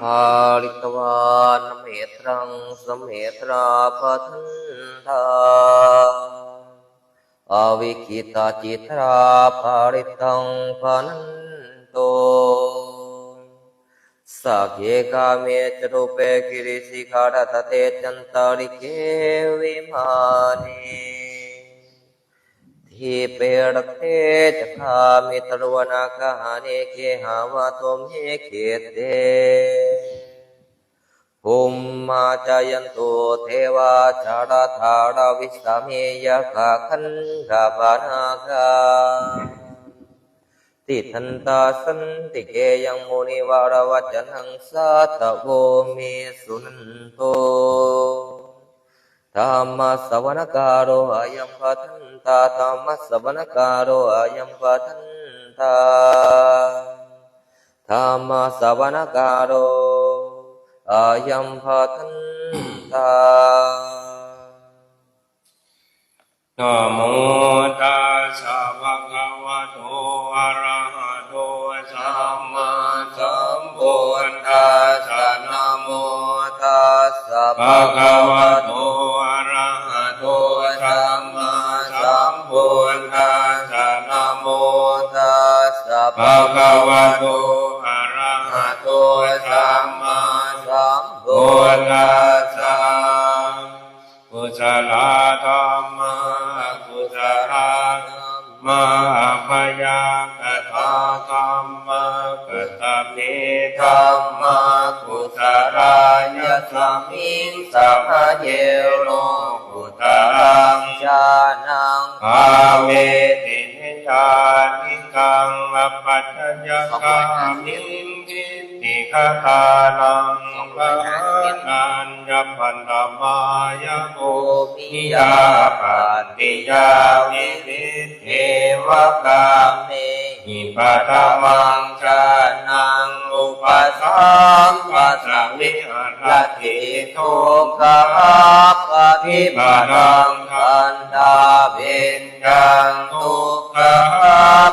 ภาริตวานเมตรังสมเมตราปัทันทาอวิคิตาจิตราภาริตังปนันโตสักเกกาเมจรูปเปกิริสิขาดตเตจันตาริเกวิมานี ทีเปรเตจคามิตรวนาคาเนเคหาวาโตเมเขเตภูมิมาจายันตุเทวาชาดาธาราวิสามียะกาคันกาปานาคาติทันตาสันติเกยังมุนิวารวัจนังสัตโวมิสุนันโต ธรรมสวนการโรอายัมปัทันตาธรรมสวนการโรอายัมปัทันตาธรรมสวนการโรอายัมพัทันตานะโมตัสสะภะคะวะโตอะระหะโตสัมมาสัมพุทธัสสะนะโมตัสสะภะคะวะโต พุพุทธัสสะกุศลธรรมะกุศลมาพยากตาธรรมะกตเมธรรมะกุศลายะสมิงสัมเยโลกุตรังชานังอาเวตินิยานิกังอปัจจยกามิงทิ ติคตานังวะนันยพันธมายโกมิยาปัตติยาวิเทวกาเม อิปัตมังชานังอุปสัมปัสสวิหารติทุกขขปฏิบัติขันธาเบญจังทุกข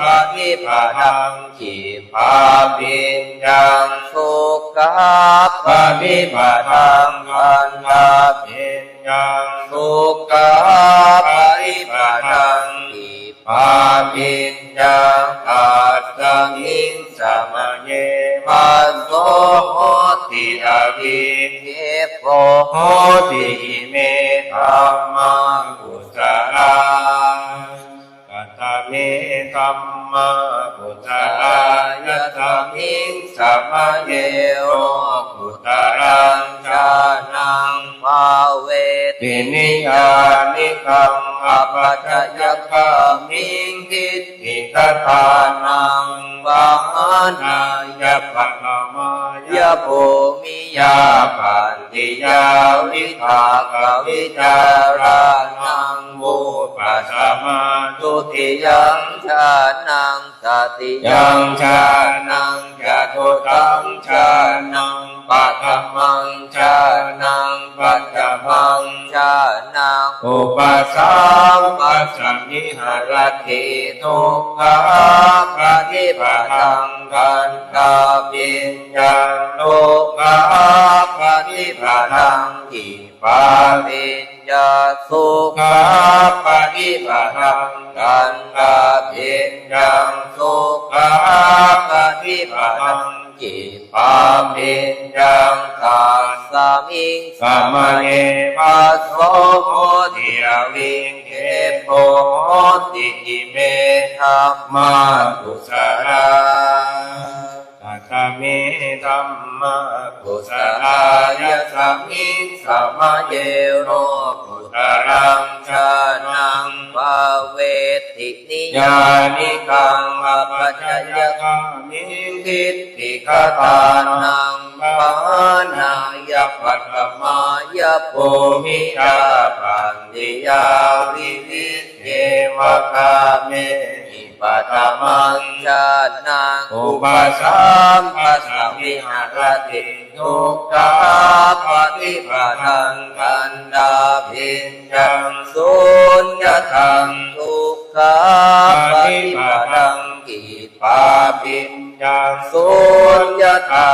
ปฏิบัติขีปาปิญจังสุขปฏิบัติขันธาเบญจังสุขปฏิบัติขีปาปิญญาอาสมิงสมเยปัปัสสโสโสโหติออภิเทโพโหติอิเมธรรมังกุศลากัตเมธรรมังกุศลายะสมิงสมเยโรกุตรังชานังภาเวตินิยานิคัง อปัจจยกามิงทิฏฐิกทานังวานายะปัตมายะภโภมิยาปันติยาวิวิภาภากวิจารานังโมปัสสมาตุติยังงชานังสติยังชานังยะโทตังชานัง ปัตมังชานังปัจจมังชานังอุปสัมปัสสมิหารติทุกขปฏิปตังกันตาปิญญาโลกาปฏิปตังอิปาปิญญาสุขะปฏิปตังกันตาปิญญาสุขะปฏิปตังอิปาปิญ ญาตาสามิงสัมเนปัสโสโพธิอวิงเทโพติอิเมธรรมากุสลาตัตเมธรรมากุสลายะสัมมิสัมเยโรกุตรังชานังภาเวตินิยานิกังอปัจจยกามิทิฏฐิคตานัง ปานายปัตมายะโพมิยาปันติยาวิวิเทวกาเมหิปัตมังชานังอุปสัมปัสสมิหารติทุกขปฏิปทังกันดาพิญญังสุญญทังทุกขปปฏิปบัตังกิปาปิญญาสุญญทัง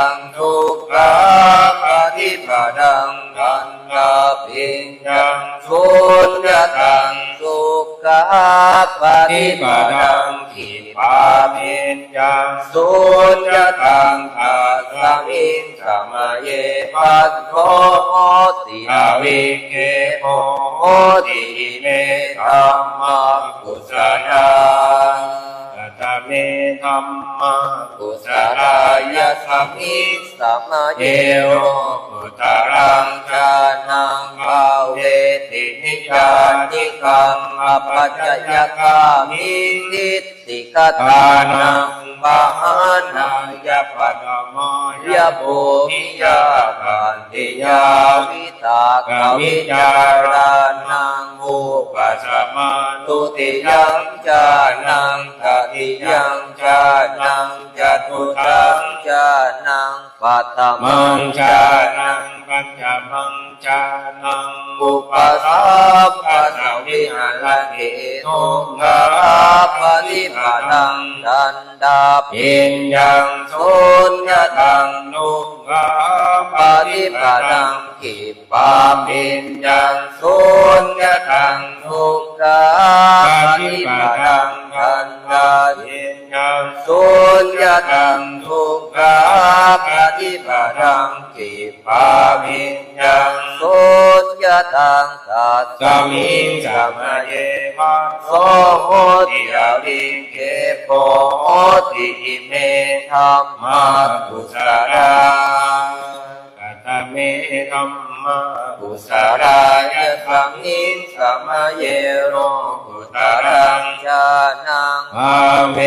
ฏิปดังขิปามินยังสุญญตังอาสามิงสมเยปัสโสโหติอาวิเกโหโหติติเมธรรมกุศลา ตเมธัมมากุศลายะสามิงสมมาเยโรกุตรังงชานังภาเวตินิจานิกังอปัจจยกามินิติกตานังปะหานังยะปัตมายะโภมิยาปันติยาวิตากวิจารานังอุปัสสสมาตุติยังจานังตติยังจานังจตุตังจานังปัตตมังจานังปัญจมังจานังอุปสัพพะสวิหารติโนงาปฏิปตังดันดาปิญญังสุญญตังนุงาปปฏิปปตังกิปาปามิปิญญังสุญญตังนุนุกาปปฏิปปตัง นนดาดาปิญญังสุญญตังนุกขาปฏิปตังกิปามิญังสุญญตังตัสสมิงสมเยมัโสโหติอวิเกโพโหติอิเมธรรมาะกุกุศลาตัตเมธัมมากุกุศศลาลายะสัมมิงสมเยโรกุตรังชานังอาเว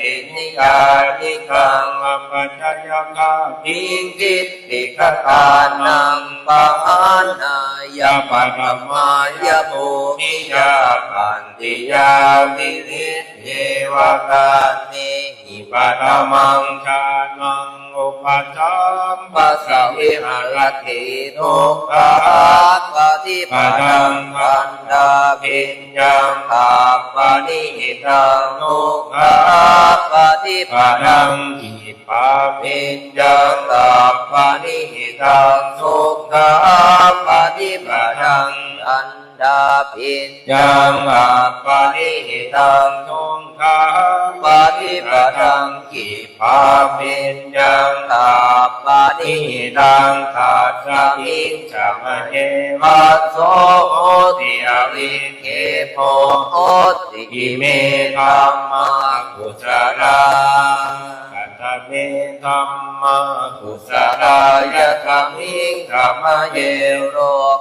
ตินิกานิกังอัปปัจจยกาปิงกิตติกตานังปะหานายะปัตมายะโภมิยาปันติยาวิริเยวกามิหิปัปัตมังชานังอุปจัมปัสสะวิหารติทุกขาปฏิปตังปันดาปิญญังอาปานิหิตังทุกขาปฏิปะตันังงอิปะปิญญังอาปานิหิตังทุกขาปฏิปตังอัน ดาปิญญังอาปานิหิตังทงคาปฏิปตังกิปาปิญญังอาปานิหิตังขาสมิงจามะเยมัสโสโหติอวิเคโพโหติอิเมธัมมากุศลากัตเม ธรรมากุสลายะธรรมิงธรรมเยโร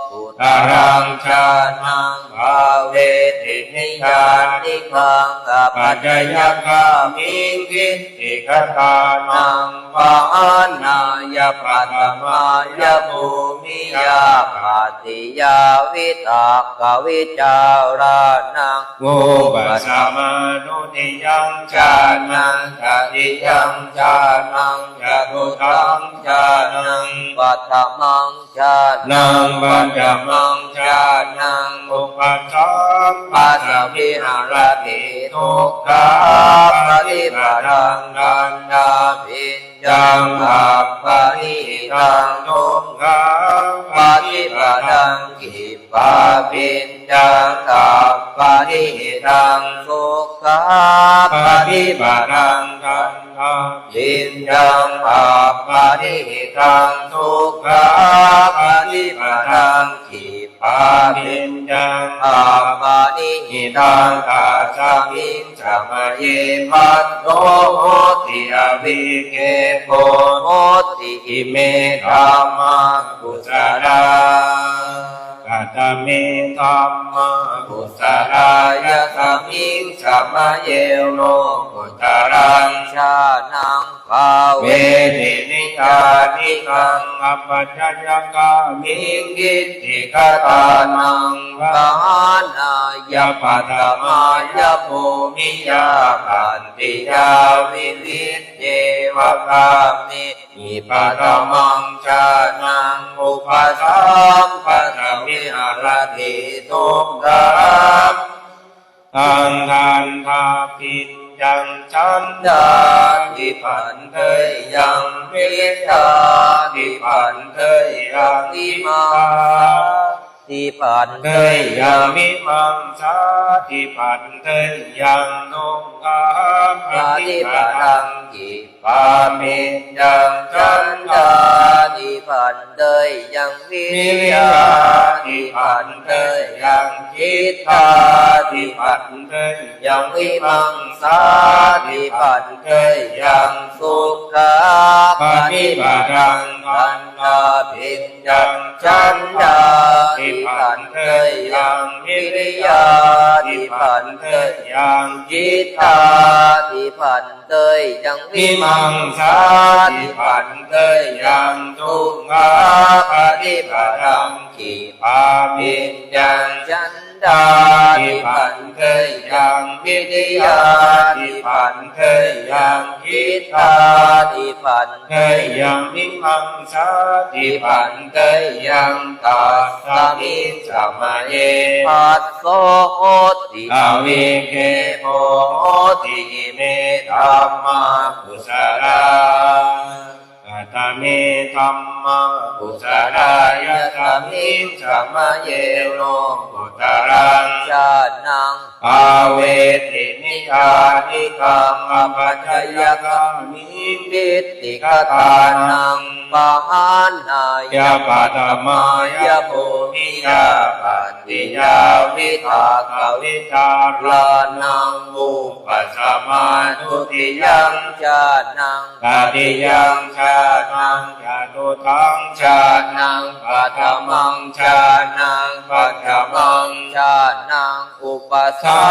กุตรังชานังภาเวตินิยานิพังอปัจจยกามิงกิติกตานังปานายะปัตมายะภูมิยา ยาวิตากวิจารานังโวปัสสมานุติยังชานังกติยังชานังจตุตังชานังปัตมังชานันังปัปัญจมังงชานังงอุปัจจัมปัสสวิหารติทุกขาปฏิปทังดันดาปิญ ญังอาปานิทังทุกงาปฏิปดังกิ ปาปิญญังอาปานิทังทุขาปปฏิฏิปปตังกันนาปิญญังอาปานิทังทุกขาปฏิปทังกิปาปาปิปิญญญังอาปานิหิตังกาสามิงสมเยมัตโตโหติอวิเกโกโหติอิเมธัมมากุศลา กัตเมธัมมากุศลายะสามิงสมเยโนกุตรังชานังภาเวเวทินินิกากานินิกังอัปปัจจยกามิมิงกิตติกตานังปานายะปัตตมายะภูมิยาปันติยาวิริเย วกามิอิปัตตมังชานังอุปสัมปะวิหารติทุกขามอังทันทาปิญญังชันดาทิปันเทยยังวิชาทิปันเทยยังอิมา ทิปันเตยังมิมังสาธิปันเตยังนงอาปปาฏิปปตังงกิปามิยังจันนดาดาฏิปันเตยังวิริยาติปันเตยังคิดตาติปันเตยังงวิมังสาติปันเตยังสุขะปฏิบัติรังปันดาภิญญังจัน นเตยยังจิตตาฏิปันเตยยังวิมังสาสาฏิติปันเตยยังทุทุกขาปฏิปัปังงกิกิปามิปิญยัญังงจันดาฏิปันเตยยังวิริยาฏิปันเตยยังคิดตาฏิปันเตยยังงมิมังสาติฏิปันเตยยังตาสามิมิจจามามาเยปัสโสโหติอาวิเกโหติเมธัมมากุสลากัตเมธัมมากุสลายะตมิจมาเยโนกุตา งชานังอาเวตินิยานิกังอปัจจยกามิปิติกตานังปะหานายยาปัตมายยาโพโพมิยาปัตติยาวิทาทาวิชาลานังมุปัสมานุติยังชานังตาติยังชานังชาตุทังชาชานังปัตมังชานัง ปสัสั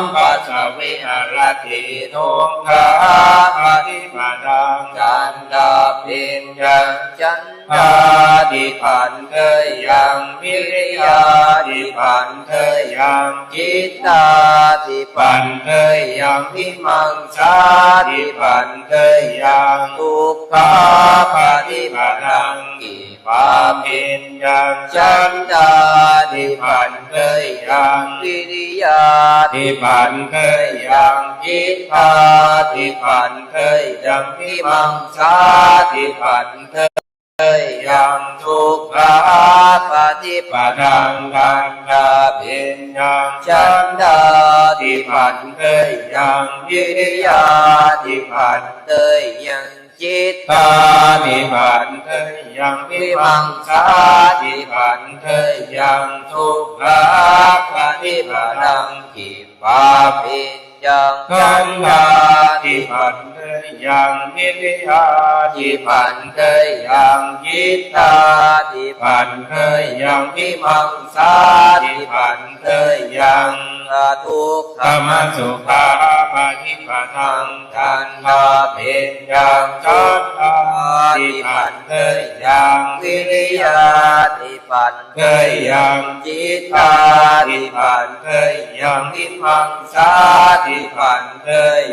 มปัสสวิหารติติโนโนงงคาปฏิปัปนตังจันดาปิญญังจันดาดิปันเตยยังวิริยาดิปันเตยยังจิตตาดิปันเตเตยยยัยังวิมังสาดิดิปันเตเตยยยัยังทุกขาปฏิปปัง ปาปามินยังจันนดาดิปันเตยยังวิริยาติปันเตยยังกิตาติปันเตยยังวิมังสาติปันเตยเตยยังทุกขาปฏิปดังกันดาเพ็ญยังจันดาดาดิติปันเตเตยยยัยังงวิริยายาดิติปันนเตยยัง จิตตาติปันเตยยังวิมังสาติปันเตยยังทุกขาปฏิปตังกิปาปิปิญญังกังดาติปันเตยยังวิริยาติปันเตยยังยิตาติปันเตยยังวิมังสาติปันเตยยังอาทุกธรรมสุขา ปฏิปทังทันทาเป็นยังจัตตาติปันเตยังวิริยายาดิปันเตยังจิตตาติปันเตยังวิมังสาติปันเต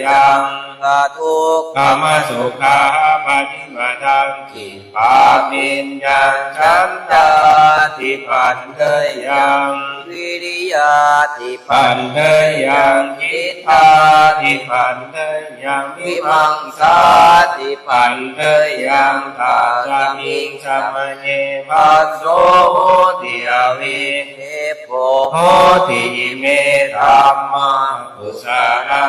ยังอาทุกธรรมสุขาปฏิปทังกิปามินยังฉันตา ติปันเตยังวิริยาดิปันเตยังกิตาติปันเตยังวิมังสาสาติปันเตยังงตาตาสมิงสัมเนปัสโสโสติยวิเทโพโหติเมธัมมาอุสารา